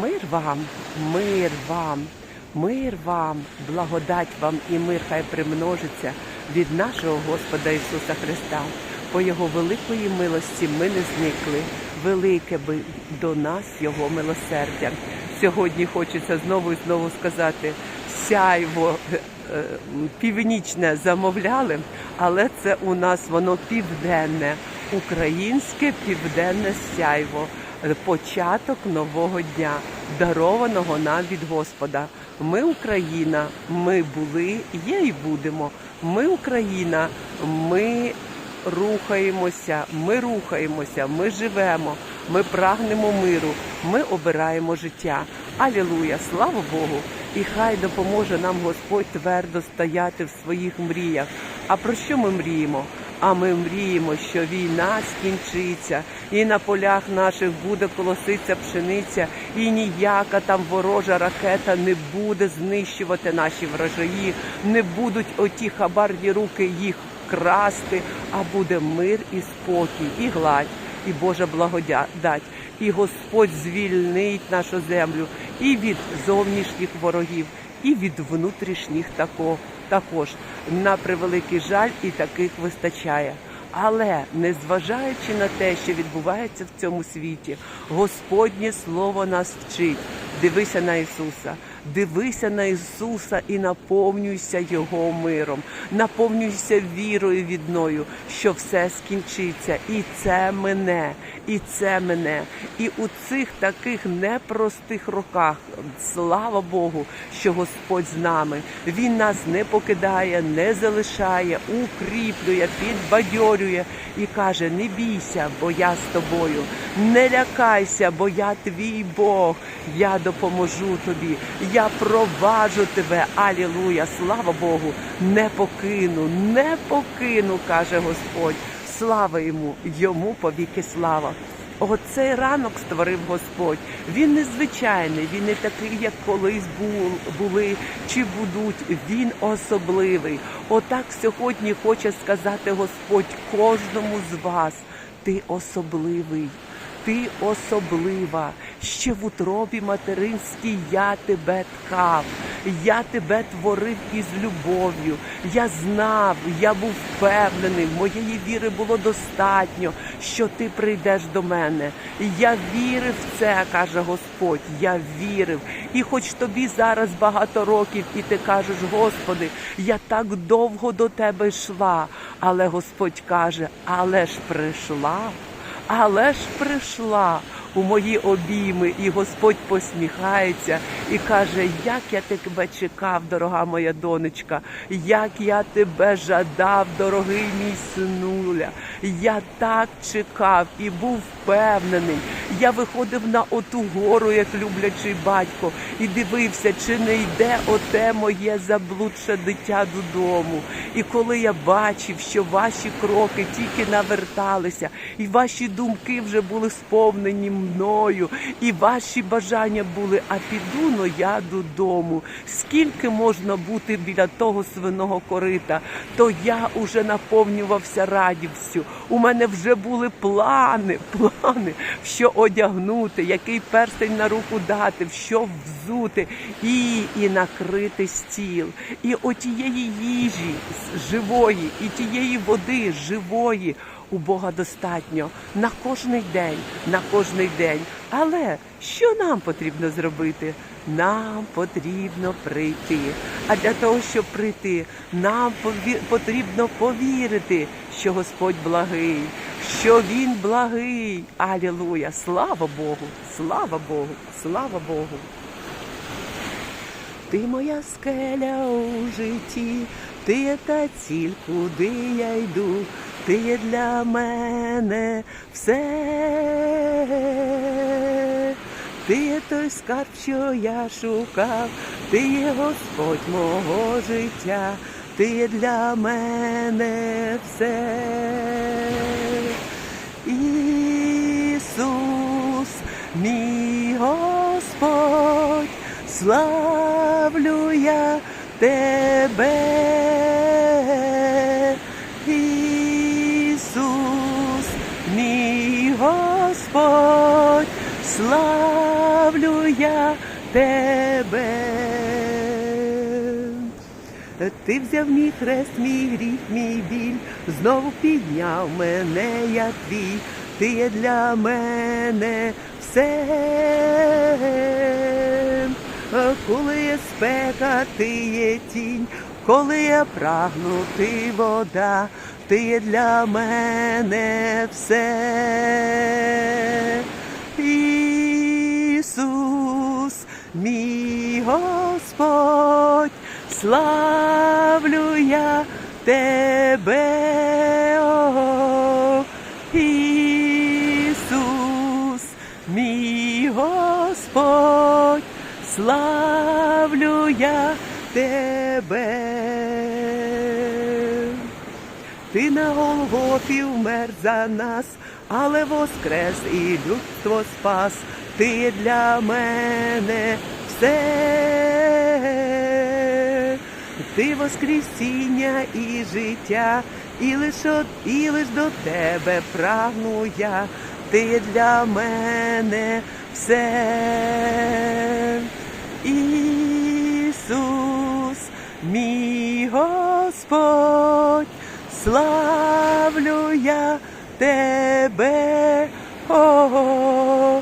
Мир вам, мир вам, мир вам, благодать вам і мир хай примножиться від нашого Господа Ісуса Христа. По Його великої милості ми не зникли. Велике би до нас Його милосердя. Сьогодні хочеться знову і знову сказати: сяйво е, е, північне замовляли, але це у нас воно південне, українське південне сяйво, початок нового дня, дарованого нам від Господа. Ми Україна, ми були, є і будемо. Ми Україна, ми рухаємося, ми рухаємося, ми живемо, ми прагнемо миру, ми обираємо життя. Алілуя! Слава Богу! І хай допоможе нам Господь твердо стояти в своїх мріях. А про що ми мріємо? А ми мріємо, що війна скінчиться, і на полях наших буде колоситься пшениця, і ніяка там ворожа ракета не буде знищувати наші врожаї, не будуть оті хабарні руки їх красти, а буде мир і спокій, і гладь, і Божа благодать. І Господь звільнить нашу землю і від зовнішніх ворогів, і від внутрішніх тако, також. На превеликий жаль, і таких вистачає. Але незважаючи на те, що відбувається в цьому світі, Господнє Слово нас вчить. Дивися на Ісуса, дивися на Ісуса і наповнюйся Його миром, наповнюйся вірою відною, що все скінчиться, і це мене, і це мене. І у цих таких непростих роках, слава Богу, що Господь з нами. Він нас не покидає, не залишає, укріплює, підбадьорює і каже: не бійся, бо я з тобою, не лякайся, бо я твій Бог. Я допоможу тобі, я проваджу тебе. Алілуя! Слава Богу! Не покину, не покину, каже Господь. Слава йому, йому повіки слава. Оцей ранок створив Господь. Він незвичайний, він не такий, як колись бу- були чи будуть. Він особливий. Отак сьогодні хоче сказати Господь кожному з вас. Ти особливий. Ти особлива, ще в утробі материнській я тебе ткав, я тебе творив із любов'ю. Я знав, я був впевнений, моєї віри було достатньо, що ти прийдеш до мене. Я вірив в це, каже Господь. Я вірив. І хоч тобі зараз багато років, і ти кажеш, Господи, я так довго до тебе йшла. Але Господь каже, але ж прийшла але ж прийшла у мої обійми, і Господь посміхається і каже: Як я тебе чекав, дорога моя донечка, як я тебе жадав, дорогий мій синуля. Я так чекав і був впевнений. Я виходив на оту гору, як люблячий батько, і дивився, чи не йде оте моє заблудше дитя додому. І коли я бачив, що ваші кроки тільки наверталися, і ваші думки вже були сповнені мною, і ваші бажання були, а піду но я додому. Скільки можна бути біля того свиного корита, то я уже наповнювався радістю. У мене вже були плани, плани, що одягнути, який перстень на руку дати, в що взути і, і накрити стіл. І отієї їжі живої, і тієї води живої у Бога достатньо на кожний день, на кожний день. Але що нам потрібно зробити? Нам потрібно прийти. А для того, щоб прийти, нам потрібно повірити, що Господь благий, що Він благий. Алілуя! Слава Богу! Слава Богу! Слава Богу! Ти моя скеля у житті, ти та ціль, куди я йду, ти є для мене все. Ти є той скарб, що я шукав, ти є Господь мого життя, ти є для мене все. Ісус, мій Господь, славлю я тебе. Тебе. Ти взяв мій хрест, мій гріх, мій біль, знову підняв мене, я твій, ти є для мене все. Коли є спека, ти є тінь, коли я прагну, ти вода, ти є для мене все. Ісус, мій Господь, славлю я тебе. О, Ісус, мій Господь, славлю я тебе. Ти на Голгофі вмер за нас, але воскрес і людство спас. Ти для мене все. Ти воскресіння і життя, і лиш, от- і лиш до тебе прагну я. Ти для мене все. Ісус, мій Господь, славлю я тебе, о,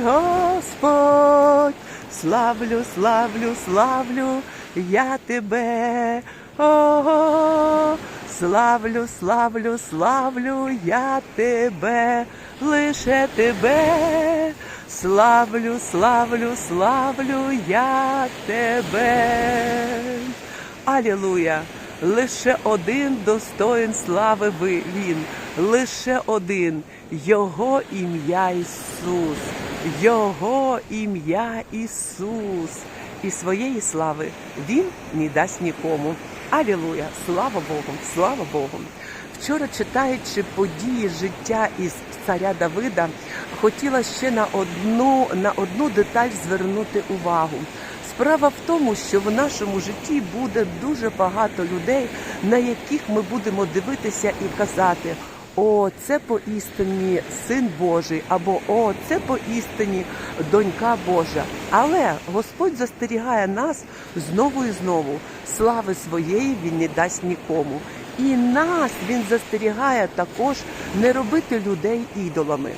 Господь, славлю, славлю, славлю я тебе, о, славлю, славлю, славлю я тебе, лише тебе. Славлю, славлю, славлю я тебе. Алілуя! Лише один достоїн слави ви- він, лише один, Його ім'я Ісус, Його ім'я Ісус. І своєї слави Він не дасть нікому. Алілуя! Слава Богу! Слава Богу! Вчора читаючи події життя із царя Давида, хотіла ще на одну, на одну деталь звернути увагу. Справа в тому, що в нашому житті буде дуже багато людей, на яких ми будемо дивитися і казати. О, це поістині син Божий, або о, це поістині донька Божа. Але Господь застерігає нас знову і знову. Слави своєї він не дасть нікому. І нас він застерігає також не робити людей ідолами.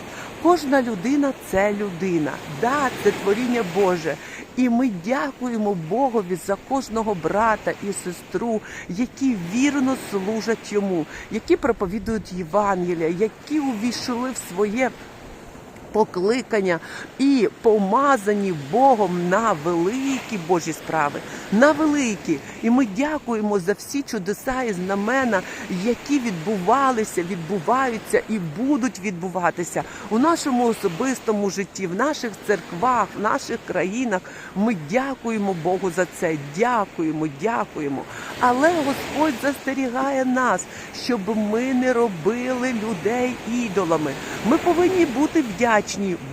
Кожна людина це людина, да, це творіння Боже. І ми дякуємо Богові за кожного брата і сестру, які вірно служать йому, які проповідують Євангелія, які увійшли в своє покликання і помазані Богом на великі Божі справи, на великі. І ми дякуємо за всі чудеса і знамена, які відбувалися, відбуваються і будуть відбуватися у нашому особистому житті, в наших церквах, в наших країнах. Ми дякуємо Богу за це. Дякуємо, дякуємо. Але Господь застерігає нас, щоб ми не робили людей ідолами. Ми повинні бути вдячні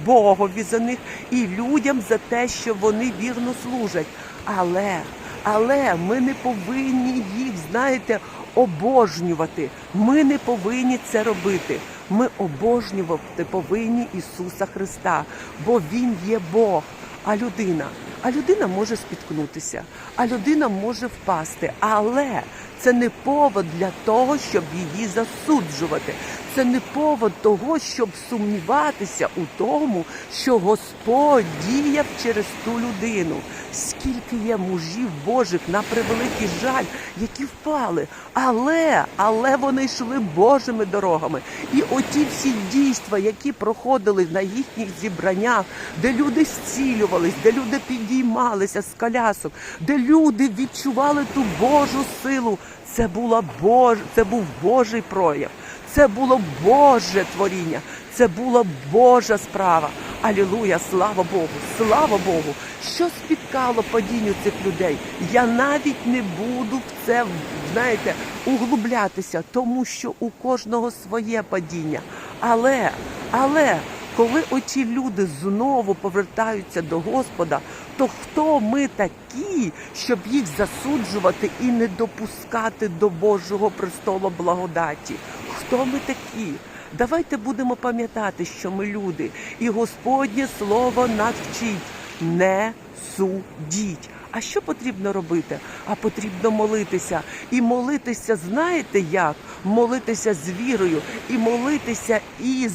Богові за них і людям за те, що вони вірно служать. Але, але ми не повинні їх, знаєте, обожнювати. Ми не повинні це робити. Ми обожнювати повинні Ісуса Христа, бо Він є Бог, а людина. А людина може спіткнутися, а людина може впасти. Але це не повод для того, щоб її засуджувати. Це не повод того, щоб сумніватися у тому, що Господь діяв через ту людину. Скільки є мужів Божих на превеликий жаль, які впали, але, але вони йшли Божими дорогами. І оті всі дійства, які проходили на їхніх зібраннях, де люди зцілювались, де люди підіймалися з колясок, де люди відчували ту Божу силу. Це була Бож... це був Божий прояв. Це було Боже творіння, це була Божа справа. Алілуя, слава Богу, слава Богу. Що спіткало падінню цих людей? Я навіть не буду в це, знаєте, углублятися, тому що у кожного своє падіння. Але, але коли оці люди знову повертаються до Господа, то хто ми такі, щоб їх засуджувати і не допускати до Божого престолу благодаті? Хто ми такі? Давайте будемо пам'ятати, що ми люди, і Господнє Слово навчить. Не судіть. А що потрібно робити? А потрібно молитися. І молитися, знаєте як? Молитися з вірою, і молитися із.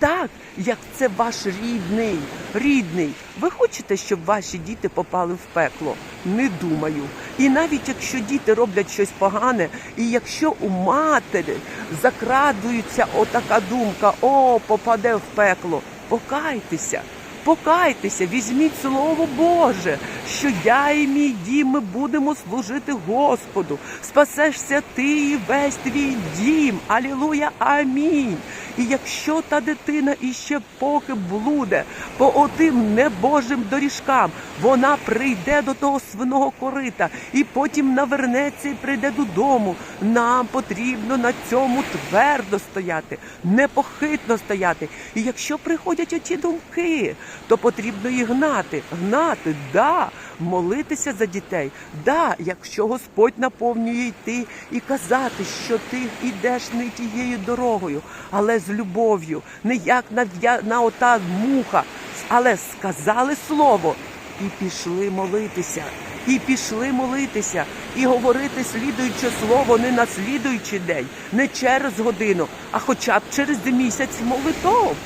Так, як це ваш рідний, рідний. Ви хочете, щоб ваші діти попали в пекло? Не думаю. І навіть якщо діти роблять щось погане, і якщо у матері закрадується отака думка, о, попаде в пекло, покайтеся. Покайтеся, візьміть слово Боже, що я і мій дім ми будемо служити Господу. Спасешся ти і весь твій дім. Алілуя, амінь. І якщо та дитина іще поки блуде по отим небожим доріжкам, вона прийде до того свиного корита і потім навернеться і прийде додому. Нам потрібно на цьому твердо стояти, непохитно стояти. І якщо приходять оті думки, то потрібно їх гнати. Гнати, да, молитися за дітей. Да, якщо Господь наповнює йти і казати, що ти йдеш не тією дорогою, але з любов'ю, не як на, на ота муха, але сказали слово і пішли молитися. І пішли молитися, і говорити слідуюче слово не на слідуючий день, не через годину, а хоча б через місяць молитов.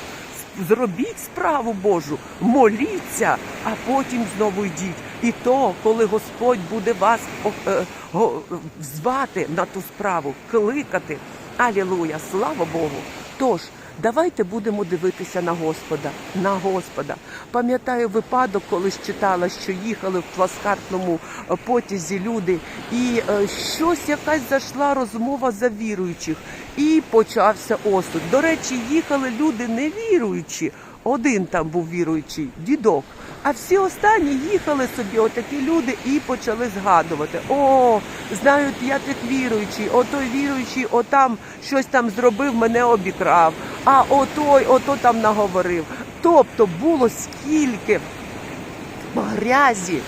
Зробіть справу Божу, моліться, а потім знову йдіть. І то, коли Господь буде вас е, звати на ту справу, кликати. Алілуя, слава Богу. Тож, давайте будемо дивитися на Господа, на Господа. Пам'ятаю випадок, коли читала, що їхали в пласкартному е, потязі люди, і е, щось якась зайшла розмова за віруючих, і почався осуд. До речі, їхали люди невіруючі. Один там був віруючий, дідок. А всі останні їхали собі, отакі люди, і почали згадувати. О, знають, я так віруючий, отой віруючий, отам щось там зробив, мене обікрав. А отой, ото там наговорив. Тобто було скільки грязі,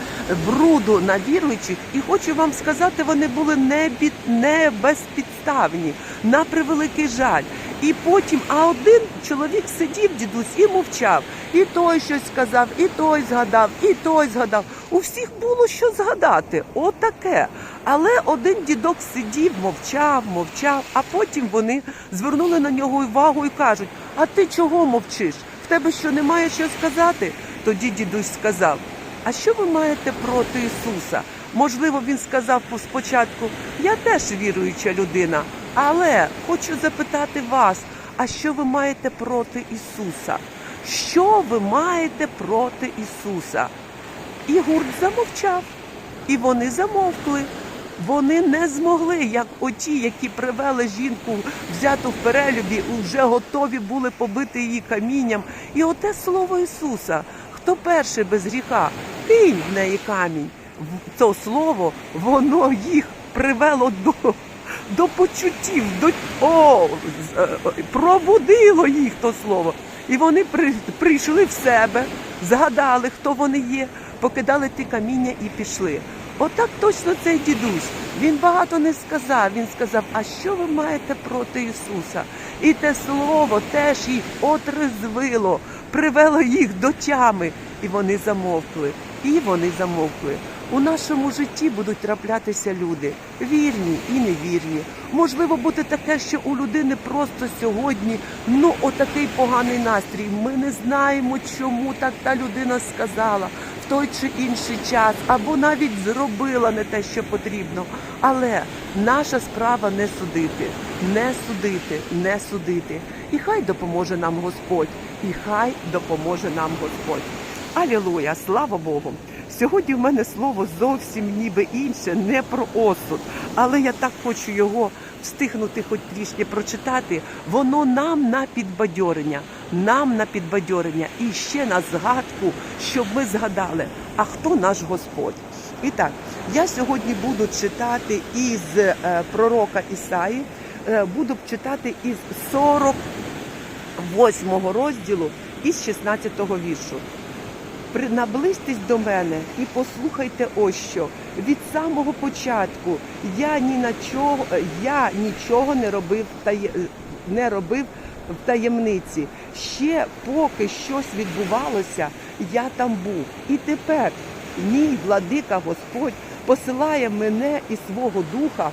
бруду на віруючих, і хочу вам сказати, вони були не, бід, не безпідставні, на превеликий жаль. І потім, а один чоловік сидів, дідусь, і мовчав. І той щось сказав, і той згадав, і той згадав. У всіх було що згадати. Отаке. Але один дідок сидів, мовчав, мовчав, а потім вони звернули на нього увагу і кажуть: А ти чого мовчиш? В тебе що немає що сказати? Тоді дідусь сказав: А що ви маєте проти Ісуса? Можливо, він сказав спочатку, я теж віруюча людина, але хочу запитати вас, а що ви маєте проти Ісуса? Що ви маєте проти Ісуса? І гурт замовчав, і вони замовкли. Вони не змогли, як оті, які привели жінку взяту в перелюбі, вже готові були побити її камінням. І оте слово Ісуса. Хто перший без гріха? Кинь в неї камінь. То слово, воно їх привело до, до почуттів, до о, е, пробудило їх то слово. І вони при, прийшли в себе, згадали, хто вони є, покидали ті каміння і пішли. Отак точно цей дідусь. Він багато не сказав. Він сказав: А що ви маєте проти Ісуса? І те слово теж їх отрезвило, привело їх до тями. І вони замовкли. І вони замовкли. У нашому житті будуть траплятися люди вірні і невірні. Можливо, бути таке, що у людини просто сьогодні ну отакий поганий настрій. Ми не знаємо, чому так та людина сказала в той чи інший час, або навіть зробила не те, що потрібно. Але наша справа не судити, не судити, не судити. І хай допоможе нам Господь, і хай допоможе нам Господь. Алілуя, слава Богу! Сьогодні в мене слово зовсім ніби інше, не про осуд, але я так хочу його встигнути хоч трішки прочитати. Воно нам на підбадьорення, нам на підбадьорення і ще на згадку, щоб ми згадали, а хто наш Господь. І так, я сьогодні буду читати із е, пророка Ісаї, е, буду читати із 48 розділу із 16 віршу. Наблизьтесь до мене і послухайте ось що. Від самого початку я ні на чого, я нічого не робив тає- не робив в таємниці. Ще поки щось відбувалося, я там був. І тепер мій владика Господь посилає мене і свого духа.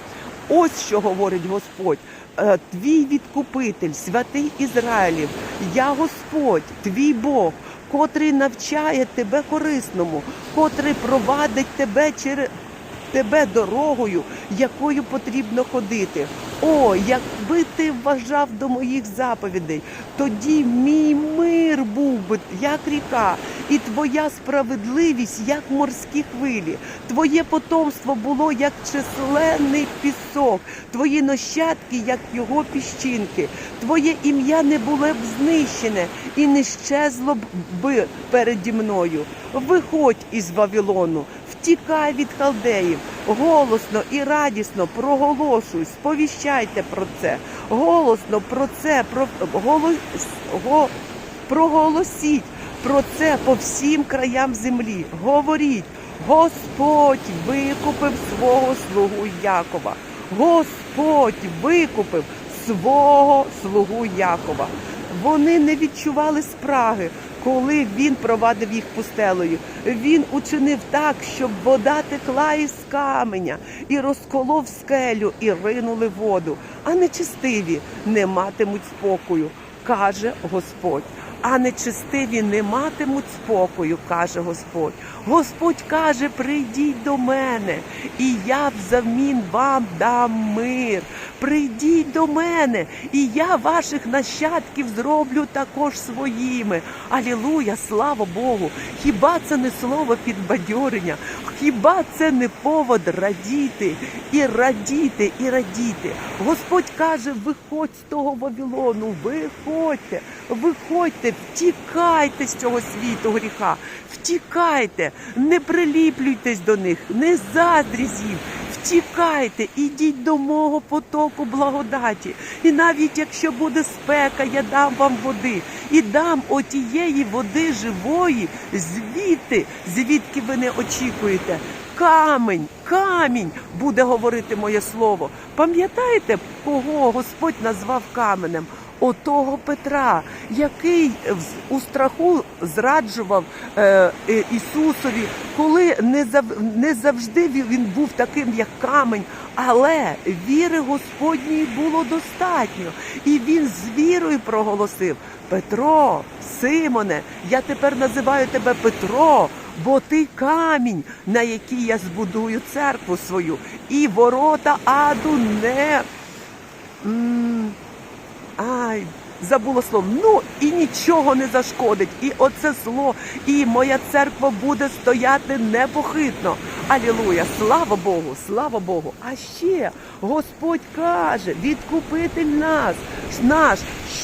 Ось що говорить Господь. Е, Твій відкупитель, святий Ізраїлів, я Господь, твій Бог, котрий навчає тебе корисному, котрий провадить тебе через тебе дорогою, якою потрібно ходити. О, якби ти вважав до моїх заповідей, тоді мій мир був би як ріка, і твоя справедливість, як морські хвилі. Твоє потомство було як численний пісок, твої нащадки, як його піщинки. Твоє ім'я не було б знищене і не щезло б переді мною. Виходь із Вавилону, втікай від халдеїв, голосно і радісно проголошуй, сповіщайте про це, голосно про це, про голос, го, проголосіть про це по всім краям землі. Говоріть, Господь викупив свого слугу Якова. Господь викупив свого слугу Якова. Вони не відчували спраги, коли він провадив їх пустелею. Він учинив так, щоб вода текла із каменя і розколов скелю, і ринули воду. А нечистиві не матимуть спокою, каже Господь. А нечистиві не матимуть спокою, каже Господь. Господь каже: прийдіть до мене, і я взамін вам дам мир. Прийдіть до мене, і я ваших нащадків зроблю також своїми. Алілуя, слава Богу! Хіба це не слово підбадьорення? Хіба це не повод радіти і радіти, і радіти? Господь каже: виходь з того Вавилону, виходьте, виходьте, втікайте з цього світу гріха, втікайте, не приліплюйтесь до них, не заздрізь їм. Втікайте, ідіть до мого потоку благодаті. І навіть якщо буде спека, я дам вам води і дам отієї води живої, звідти, звідки ви не очікуєте. Камінь, камінь буде говорити моє слово. Пам'ятаєте, кого Господь назвав каменем? Отого Петра, який у страху зраджував е, Ісусові, коли не, зав, не завжди він він був таким, як камень, але віри Господньої було достатньо. І він з вірою проголосив: Петро, Симоне, я тепер називаю тебе Петро, бо ти камінь, на який я збудую церкву свою, і ворота аду не. Ай, забула слово. Ну і нічого не зашкодить. І оце зло, і моя церква буде стояти непохитно. Алілуя! Слава Богу, слава Богу! А ще Господь каже, відкупитель нас, наш,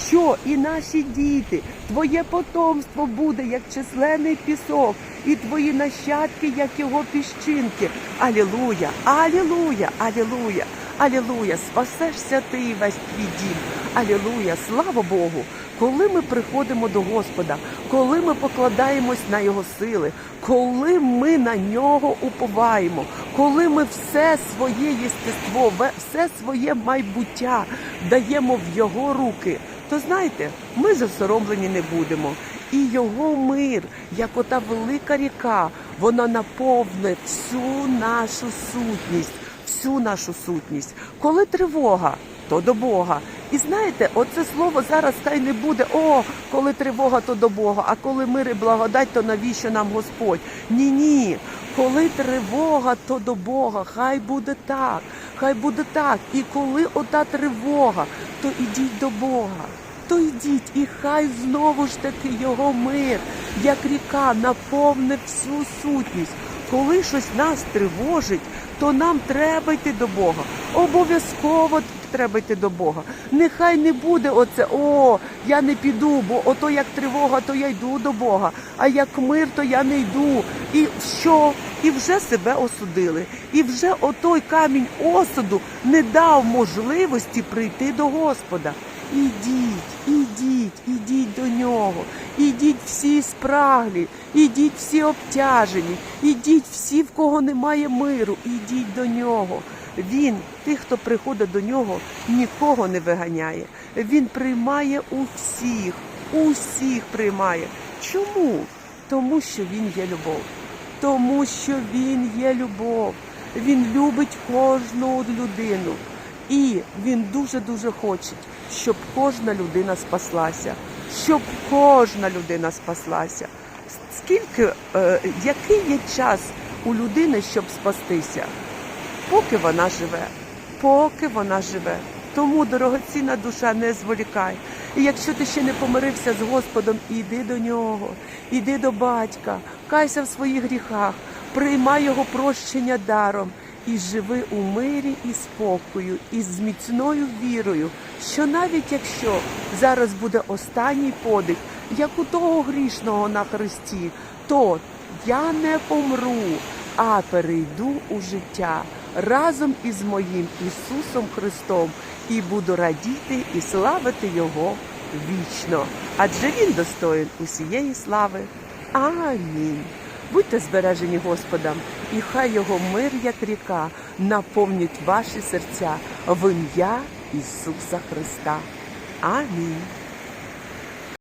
що і наші діти, твоє потомство буде, як численний пісок, і твої нащадки, як його піщинки. Алілуя! Алілуя! Алілуя! Алілуя! Спасешся ти і весь твій дім. Алілуя! Слава Богу! Коли ми приходимо до Господа, коли ми покладаємось на Його сили, коли ми на нього уповаємо, коли ми все своє єстество, все своє майбуття даємо в Його руки, то знаєте, ми засоромлені не будемо. І його мир, як ота велика ріка, вона наповне всю нашу сутність всю нашу сутність. Коли тривога, то до Бога. І знаєте, оце слово зараз хай не буде о, коли тривога, то до Бога, а коли мир і благодать, то навіщо нам Господь? Ні, ні. Коли тривога, то до Бога. Хай буде так, хай буде так. І коли ота тривога, то ідіть до Бога. То йдіть, і хай знову ж таки його мир, як ріка, наповне всю сутність. Коли щось нас тривожить, то нам треба йти до Бога. Обов'язково треба йти до Бога. Нехай не буде оце, о, я не піду, бо ото як тривога, то я йду до Бога, а як мир, то я не йду. І що? І вже себе осудили. І вже отой камінь осуду не дав можливості прийти до Господа. Ідіть, ідіть, ідіть до нього, ідіть всі спраглі, ідіть всі обтяжені, ідіть всі, в кого немає миру, ідіть до нього. Він, тих, хто приходить до нього, нікого не виганяє. Він приймає усіх, усіх приймає. Чому? Тому що він є любов. Тому що він є любов. Він любить кожну людину. І він дуже-дуже хоче, щоб кожна людина спаслася. Щоб кожна людина спаслася. Скільки, е, який є час у людини, щоб спастися? Поки вона живе, поки вона живе. Тому, дорогоцінна душа, не зволікай. І якщо ти ще не помирився з Господом, іди до нього, іди до батька, кайся в своїх гріхах, приймай його прощення даром і живи у мирі і спокою, і з міцною вірою, що навіть якщо зараз буде останній подих, як у того грішного на хресті, то я не помру, а перейду у життя разом із моїм Ісусом Христом і буду радіти і славити Його вічно. Адже Він достоїн усієї слави. Амінь. Будьте збережені Господом, і хай Його мир, як ріка, наповнить ваші серця в ім'я Ісуса Христа. Амінь.